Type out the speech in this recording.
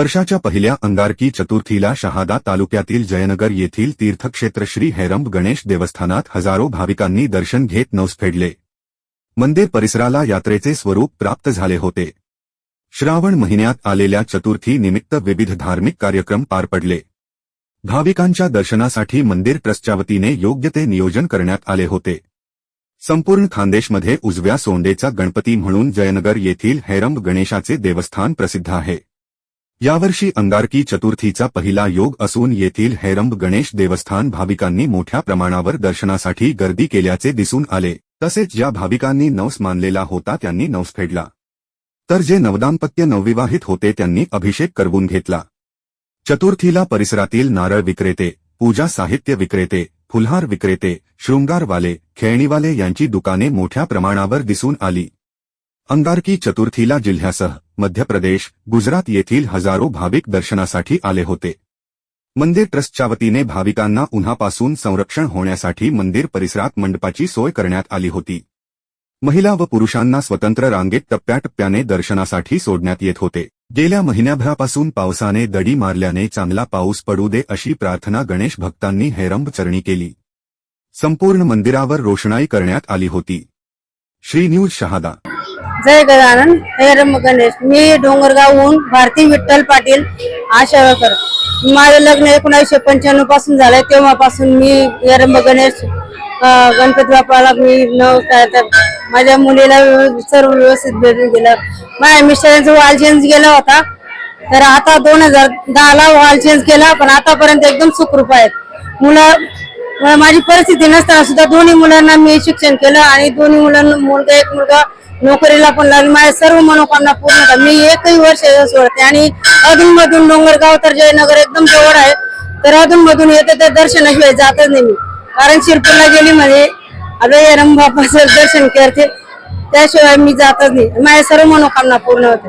वर्षाच्या पहिल्या अंगारकी चतुर्थीला शहादा तालुक्यातील जयनगर येथील तीर्थक्षेत्र श्री हैरंब गणेश देवस्थानात हजारो भाविकांनी दर्शन घेत नवस फेडले. मंदिर परिसराला यात्रेचे स्वरूप प्राप्त झाले होते. श्रावण महिन्यात आलेल्या चतुर्थी निमित्त विविध धार्मिक कार्यक्रम पार पडले. भाविकांच्या दर्शनासाठी मंदिर ट्रस्टच्या वतीने योग्य ते नियोजन करण्यात आले होते. संपूर्ण खानदेशमध्ये उजव्या सोंडेचा गणपती म्हणून जयनगर येथील हैरंब गणेशाचे देवस्थान प्रसिद्ध आहे. यावर्षी अंगारकी चतुर्थीचा पहिला योग असून येथील हैरंब गणेश देवस्थान भाविकांनी मोठ्या प्रमाणावर दर्शनासाठी गर्दी केल्याचे दिसून आले. तसेच ज्या भाविकांनी नवस मानलेला होता त्यांनी नवस फेडला. तर जे नवदाम्पत्य नवविवाहित होते त्यांनी अभिषेक करवून घेतला. चतुर्थीला परिसरातील नारळ विक्रेते पूजा साहित्य विक्रेते फुलहार विक्रेते शृंगारवाले खेळणीवाले यांची दुकाने मोठ्या प्रमाणावर दिसून आली. अंगारकी चतुर्थीला जिल्ह्यासह मध्य प्रदेश गुजरात येथील हजारो भाविक दर्शनासाठी आले होते. मंदिर ट्रस्टच्या वतीने भाविकांना उन्हापासून संरक्षण होण्यासाठी मंदिर परिसरात मंडपाची सोय करण्यात आली होती. महिला व पुरुषांना स्वतंत्र रांगेत टप्प्याटप्प्याने दर्शनासाठी सोडण्यात येत होते. गेल्या महिन्याभरापासून पावसाने दडी मारल्याने चांगला पाऊस पडू दे अशी प्रार्थना गणेश भक्तांनी हेरंब चरणी केली. संपूर्ण मंदिरावर रोषणाई करण्यात आली होती. श्री न्यूज शहादा जय गजानन हे रम गणेश. मी डोंगरगावहून भारती विठ्ठल पाटील आशाळकर माझं लग्न एकोणीसशे पंच्याण्णवपासून झालंय. तेव्हापासून मी यरंब गणेश गणपती बाप्पाला मी नव तर माझ्या मुलीला व्यव- सर्व व्यवस्थित भेटून गेलं माझ्या मिस्टरांचा वाल चेंज गेला होता. तर आता दोन हजार दहाला वाल चेंज केला पण आतापर्यंत एकदम सुखरूप आहेत. मुलं माझी परिस्थिती नसताना सुद्धा दोन्ही मुलांना मी शिक्षण केलं आणि दोन्ही मुलांना मुलगा एक मुलगा नोकरीला पण लागली. माझ्या सर्व मनोकामना पूर्ण झाल्या. मी एकही वर्ष सोडते. आणि अधून मधून डोंगरगाव तर जयनगर एकदम जवळ आहे. तर अधून मधून येते तर दर्शनाशिवाय जातच नाही मी. कारण शिरपूरला गेली म्हणजे अभय रंभापासून दर्शन करते. त्याशिवाय मी जातच नाही. माझ्या सर्व मनोकामना पूर्ण होते